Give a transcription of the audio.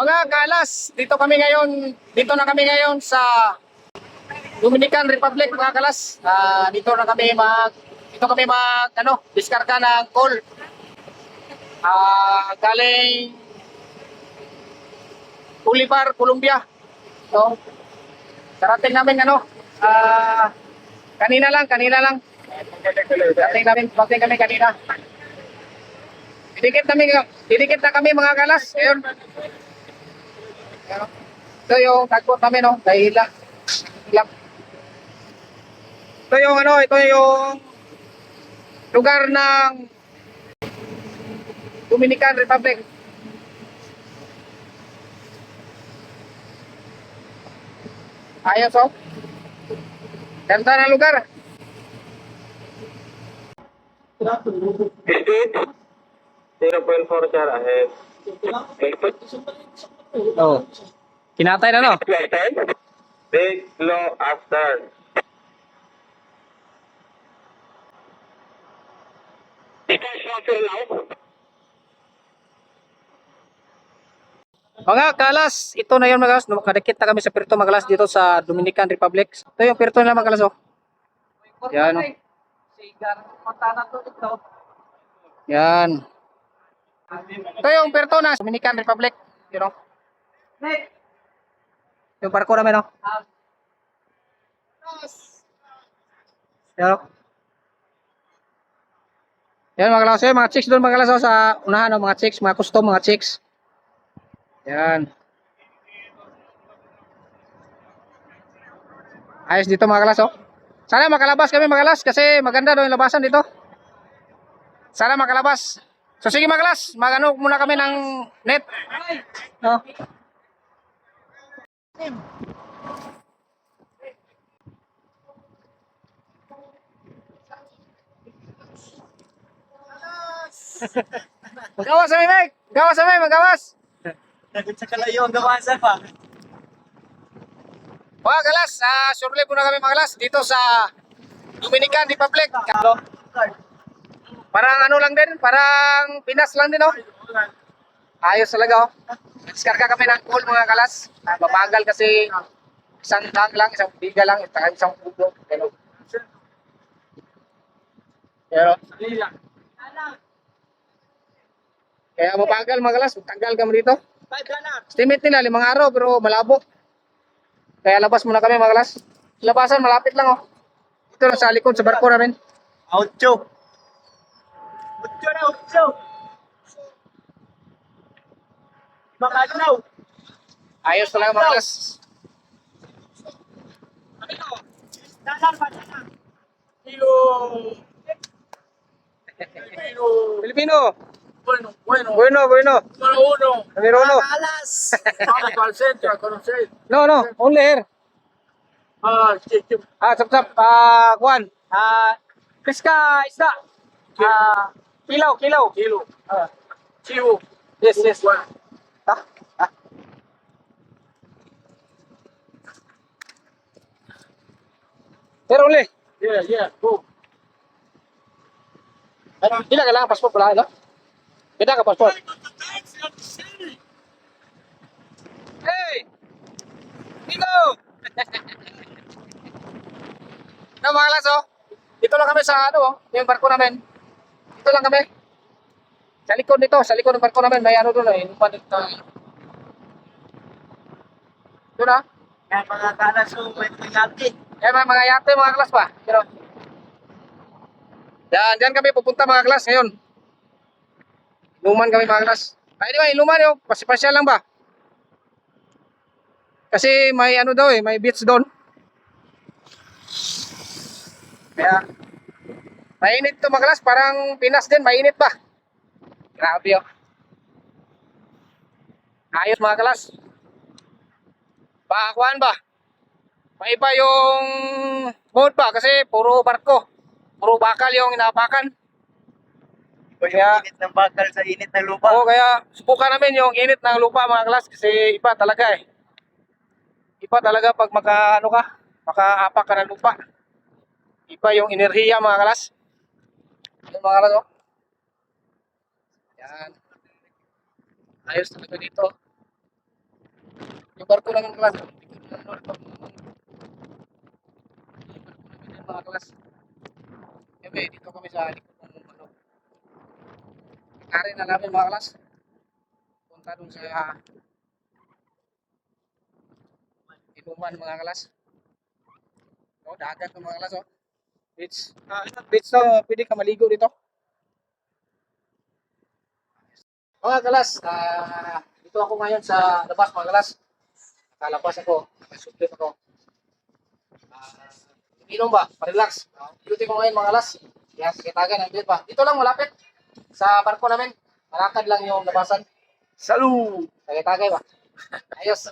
Mga kalas, dito kami ngayon, dito na kami ngayon sa Dominican Republic mga kalas. Ah, dito na kami mag dito kami mag ano, diskarga ng coal. Ah, galing Bolivar, Colombia. So, karating namin ano, ah, kanina lang, kanina lang. Karating namin, karating kami kanina. Didikit kami, didikit na kami mga kalas. Ngayon, ito yung tagpot namin, no? Dahila. Hilap. Ito yung ano, ito yung lugar ng Dominican Republic. Ayos, oh. Ganda ng lugar. Visit 0.4 sir ahead. Exit Oh. Kinatay na, no? Big low after. Mga kalas, ito na yun mga kalas. Kadikit na kami sa Pirto mga kalas dito sa Dominican Republic. Ito yung Pirto nila mga kalas, oh. Yan, oh. Yan. Ito yung Pirto na Dominican Republic. You know? Yung barko namin, oh. Yan, oh. Yan mga kalas, eh, mga chicks doon mga kalas oh, sa unahan, oh, mga chicks, mga custom, mga chicks. Yan. Ayos dito mga kalas, oh. Sana makalabas kami mga kalas kasi maganda daw yung labasan dito. Sana makalabas. So sige mga kalas, magano muna kami ng net. No. Magawas kami, Mike! Magawas kami, magawas! Nagod sa kalayo ang gawasan pa. Mga kalas, uh, surely po na kami mga kalas dito sa Dominican Republic. Parang ano lang din, parang Pinas lang din oh. Ayos talaga oh. Diskarga kami ng coal mga kalas. Mabagal kasi isang tang lang, isang biga lang, saka isang pugo. Pero, pero, kaya mabagal mga kalas, tagal kami dito. Estimate nila, limang araw, pero malabo. Kaya labas muna kami mga kalas. Labasan, malapit lang oh. Ito lang sa likod, sa barko namin. Ocho. Ocho na, ocho. Makalaw. Ayos talaga mga dalan. Kilo. Kilo. Filipino. Bueno, bueno. Bueno, bueno. Número uno. Numero uno. Vamos al centro a conocer. No, no, only here. Ah, sí, sí. Ah, sap sap. Ah, Juan. Ah, Piska, isda. Ah, kilaw, kilaw. Kilo. Ah, Chivo. yes, yes. Bueno. Pero uli. Yeah, yeah, go. Ano, Ila ka lang, passport pala, no? Kita ka passport. Hey! Dito! no, mga kalas, oh. Dito lang kami sa, ano, oh, yung barko namin. Dito lang kami. Sa likod nito, sa likod ng barko namin, may ano doon, eh. Yung pa dito. Doon, ah. Kaya mga kalas mo, may pingati. Eh, mga, mga yate, mga klas pa. Pero, yan, dyan kami pupunta mga klas ngayon. Luman kami mga klas. Ay, di ba, luman yun. Pasipasyal lang ba? Kasi may ano daw eh, may beach doon. Kaya, mainit to mga klas. Parang Pinas din, mainit ba? Grabe oh. Ayos mga klas. Pakakuan ba? Maiba yung mode ba kasi puro barko. Puro bakal yung inapakan. O yung Kaya- init ng bakal sa init ng lupa. Oo, kaya subukan namin yung init ng lupa mga klas kasi iba talaga eh. Iba talaga pag maka ano ka, makaapak ka ng lupa. Iba yung enerhiya mga klas. Yung mga klas oh. Yan. Ayos talaga dito. Yung barko namin class. Mga class. Siyempre, dito kami sa likod ng ano. Kari na namin mga class. Punta dun sa inuman mga class. Oh, dagat mga class oh. Beach. Ah, beach to, pwede ka maligo dito. Mga kalas, ah, dito ako ngayon sa labas mga kalas. Nakalabas ako, nakasuplit ako. Ah, inom ba? Pa-relax. Uh, duty ko ngayon mga kalas. Yan, kitagan ang pa. Dito lang malapit sa barko namin. Malakad lang yung labasan. Salu! Tagay-tagay ba? Ayos.